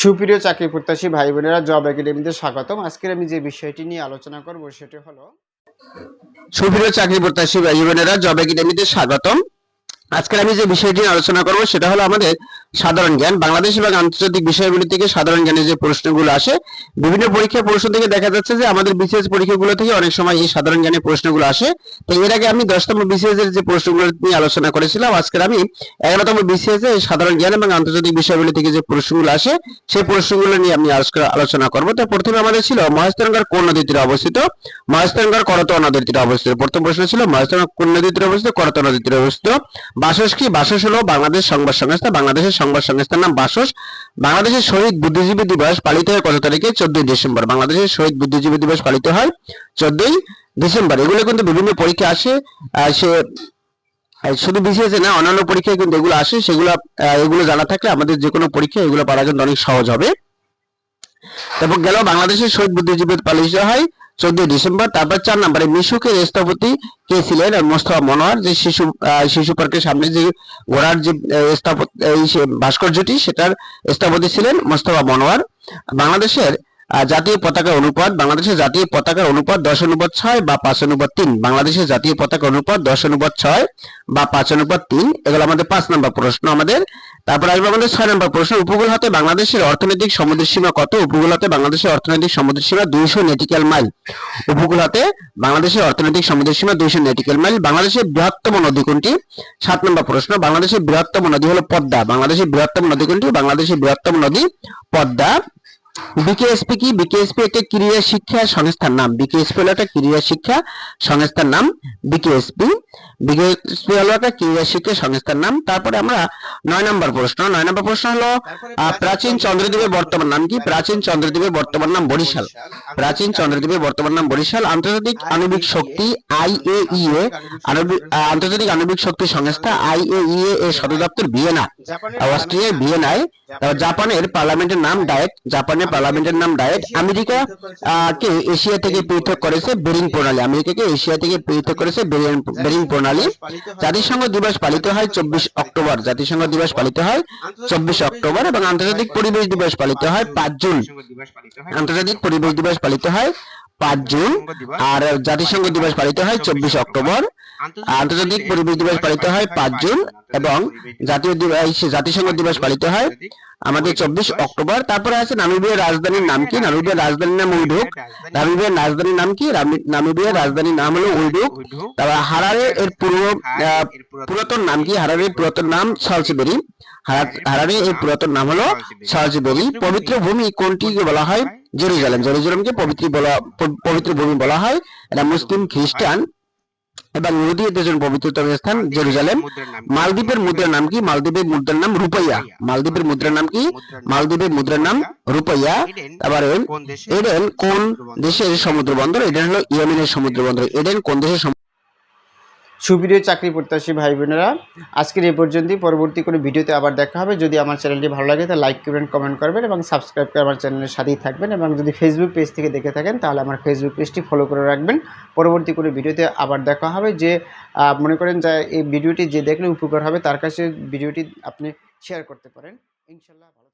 সুপ্রিয় চাকরি প্রত্যাশী ভাই বোনেরা, জব একাডেমিতে স্বাগতম। আজকের আমি যে বিষয়টি নিয়ে আলোচনা করব সেটি হলো সুপ্রিয় চাকরি প্রত্যাশী ভাই বোনেরা, জব একাডেমিতে স্বাগতম। আজকে আমি যে বিষয়টি আলোচনা করব, সেটা হলো আমাদের সাধারণ জ্ঞান, বাংলাদেশ এবং আন্তর্জাতিক বিষয়গুলি থেকে সাধারণ জ্ঞানের যে প্রশ্নগুলো আসে, বিভিন্ন পরীক্ষা প্রশ্ন থেকে দেখা যাচ্ছে যে আমাদের বিসিএস পরীক্ষাগুলো থেকে অনেক সময় এই সাধারণ জ্ঞানের প্রশ্নগুলো আসে। তো এর আগে আমি দশতম বিসিএস এর যে প্রশ্নগুলো নিয়ে আলোচনা করেছিলাম, আজকের আমি এগারোতম বিসিএস এর সাধারণ জ্ঞান এবং আন্তর্জাতিক বিষয়গুলি থেকে যে প্রশ্নগুলো আসে, সেই প্রশ্নগুলো নিয়ে আমি আজকে আলোচনা করব। তো প্রথমে আমাদের ছিল মহেশতরঙ্গার কোন নদীর তীরে অবস্থিত? মহেশতরঙ্গার করতোয়া নদীর তীরে অবস্থিত। প্রথম প্রশ্ন ছিল মহেশতরঙ্গা কোন নদীর তীরে অবস্থিত? করতোয়া নদীর তীরে অবস্থিত। বাসস কি? বাসস হলো বাংলাদেশ সংবাদ সংস্থা। বাংলাদেশের সংবাদ সংস্থার নাম বাসস। বাংলাদেশের শহীদ বুদ্ধিজীবী দিবস পালিত হয় কত তারিখে? চোদ্দই ডিসেম্বর। বাংলাদেশের শহীদ বুদ্ধিজীবী দিবস পালিত হয় চোদ্দই ডিসেম্বর। এগুলো কিন্তু বিভিন্ন পরীক্ষা আসে। সে শুধু বিসিএস না, অন্যান্য পরীক্ষায় কিন্তু এগুলো আসে। সেগুলো এগুলো জানা থাকলে আমাদের যে কোনো পরীক্ষা এগুলো পারা কিন্তু অনেক সহজ হবে। তারপর গেল, বাংলাদেশের শহীদ বুদ্ধিজীবী পালিত হয় চোদ্দই ডিসেম্বর, তারপর চার নম্বরে মিশুকের স্থপতি কে ছিলেন মোস্তফা মনোয়ার, যে শিশু শিশু পার্কের সামনে যে ঘোড়ার যে স্থাপত, এই ভাস্কর্যটি, সেটার স্থপতি ছিলেন মোস্তফা মনোয়ার। বাংলাদেশের জাতীয় পতাকার অনুপাত, বাংলাদেশের জাতীয় পতাকার অনুপাত দশ অনুপাত ছয় বা পাঁচ অনুপাত তিন। বাংলাদেশের জাতীয় পতাকা অনুপাত দশ অনুপাত ছয় বা পাঁচ অনুপাত তিন। এগুলো আমাদের পাঁচ নম্বর প্রশ্ন আমাদের। তারপর আসবে আমাদের ছয় নম্বর প্রশ্ন, উপকূল হাতে বাংলাদেশের অর্থনৈতিক সমুদ্র সীমা কত? উপকূল হাতে বাংলাদেশের অর্থনৈতিক সমুদ্র সীমা দুইশো নেটিক্যাল মাইল উপকূল হাতে বাংলাদেশের অর্থনৈতিক সমুদ্র সীমা দুইশো নেটিক্যাল মাইল বাংলাদেশের বৃহত্তম নদী কোনটি? সাত নম্বর প্রশ্ন, বাংলাদেশের বৃহত্তম নদী হলো পদ্মা। বাংলাদেশের বৃহত্তম নদী কোনটি? বাংলাদেশের বৃহত্তম নদী পদ্মা। বিকেএসপি কি? বিকেএসপি একটা ক্রীড়া শিক্ষা সংস্থার নাম। বিকেএসপি হলো একটা ক্রীড়া শিক্ষা সংস্থার নাম বিকেএসপি বিকেএসপি হলো একটা ক্রীড়া শিক্ষা সংস্থার নাম। তারপরে আমরা নয় নম্বর প্রশ্ন। নয় নম্বর প্রশ্ন হলো আহ, প্রাচীন চন্দ্রদ্বীপের বর্তমান নাম কি? প্রাচীন চন্দ্রদ্বীপের বর্তমান নাম বরিশাল। প্রাচীন চন্দ্রদ্বীপের বর্তমান নাম বরিশাল। আন্তর্জাতিক আণবিক শক্তি আইএইএ আন্তর্জাতিক আণবিক শক্তি সংস্থা আইএইএ এর সদর দপ্তর ভিয়েনা অস্ট্রিয়ার ভিয়েনায়। জাপানের পার্লামেন্টের নাম ডায়েট। জাপানের পার্লামেন্টের নাম ডায়েট। আমেরিকা আহ, কে এশিয়া থেকে পৃথক করেছে? বেরিং প্রণালী। আমেরিকাকে এশিয়া থেকে পৃথক করেছে বেরিং বেরিং প্রণালী জাতিসংঘ দিবস পালিত হয় চব্বিশ অক্টোবর। জাতিসংঘ দিবস পালিত হয় চব্বিশ অক্টোবর এবং আন্তর্জাতিক পরিবেশ দিবস পালিত হয় পাঁচ জুন। আন্তর্জাতিক পরিবেশ দিবস পালিত হয় পাঁচ জুন আর জাতিসংঘ দিবস পালিত হয় চব্বিশ অক্টোবর। আন্তর্জাতিক পরিবেশ দিবস পালিত হয় পাঁচ জুন এবং জাতীয় দিবস জাতিসংঘ দিবস পালিত হয় আমাদের চব্বিশ অক্টোবর। তারপরে আছে নামিবিয়ার রাজধানীর নাম কি? নামিবিয়ার রাজধানীর নাম উইডুক নামিবিয়ার রাজধানীর নাম কি? নামিবিয়ার রাজধানীর নাম হলো উইডুক তারপর হারারে এর পূর্ব আহ, পুরাতন নাম কি? হারারের পুরাতন নাম সলসিবেরি। হারারে এর পুরাতন নাম হলো সলসিবেরি। পবিত্র ভূমি কোনটিকে বলা হয় জেরুজালেম, জেরুজালেমকে পবিত্র বলা, পবিত্র ভূমি বলা হয়। এটা মুসলিম, খ্রিস্টান এবং ইহুদিদের জন্য পবিত্রতম স্থান জেরুজালেম। মালদ্বীপের মুদ্রার নাম কি? মালদ্বীপের মুদ্রার নাম রুপাইয়া। মালদ্বীপের মুদ্রার নাম কি? মালদ্বীপের মুদ্রার নাম রুপাইয়া। তারপরে এডেন কোন দেশের সমুদ্র বন্দর? এডেন হলো ইয়েমেনের সমুদ্র বন্দর। এডেন কোন দেশের সুপ্রিয় চাকরি প্রত্যাশী ভাই বোনেরা, আজকের এই পর্যন্তই। পরবর্তী কোনো ভিডিওতে আবার দেখা হবে। যদি আমার চ্যানেলটি ভালো লাগে, তাহলে লাইক করবেন কমেন্ট করবেন এবং সাবস্ক্রাইব করে আমার চ্যানেলের সাথেই থাকবেন এবং যদি ফেসবুক পেজ থেকে দেখে থাকেন, তাহলে আমার ফেসবুক পেজটি ফলো করে রাখবেন। পরবর্তী কোনো ভিডিওতে আবার দেখা হবে যে মনে করেন যে, এই ভিডিওটি যে দেখলে উপকার হবে, তার কাছে ভিডিওটি আপনি শেয়ার করতে পারেন। ইনশাল্লাহ ভালো